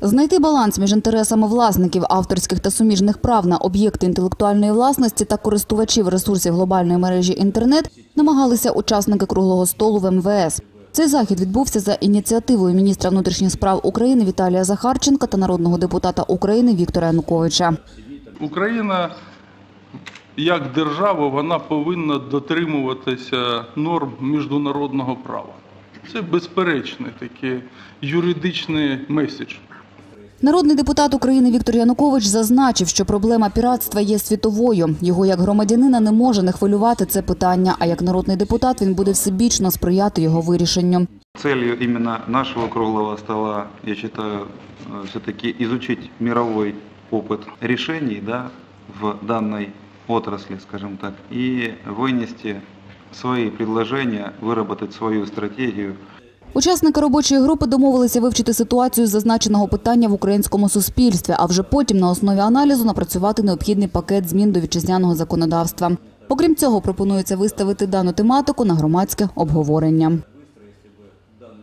Знайти баланс між інтересами власників авторських та суміжних прав на об'єкти інтелектуальної власності та користувачів ресурсів глобальної мережі інтернет намагалися учасники круглого столу в МВС. Цей захід відбувся за ініціативою міністра внутрішніх справ України Віталія Захарченка та народного депутата України Віктора Януковича. Україна як держава вона повинна дотримуватися норм міжнародного права. Це безперечний такий юридичний меседж. Народний депутат України Віктор Янукович зазначив, що проблема піратства є світовою. Його як громадянина не може не хвилювати це питання. А як народний депутат він буде всебічно сприяти його вирішенню. Целью именно нашего круглого стола, я считаю, все-таки изучить мировой опыт решений да, в данной отрасли, скажем так, и вынести свои предложения, выработать свою стратегию Учасники робочої групи домовилися вивчити ситуацію зазначеного питання в українському суспільстві, а вже потім на основі аналізу напрацювати необхідний пакет змін до вітчизняного законодавства. Окрім цього, пропонується виставити дану тематику на громадське обговорення.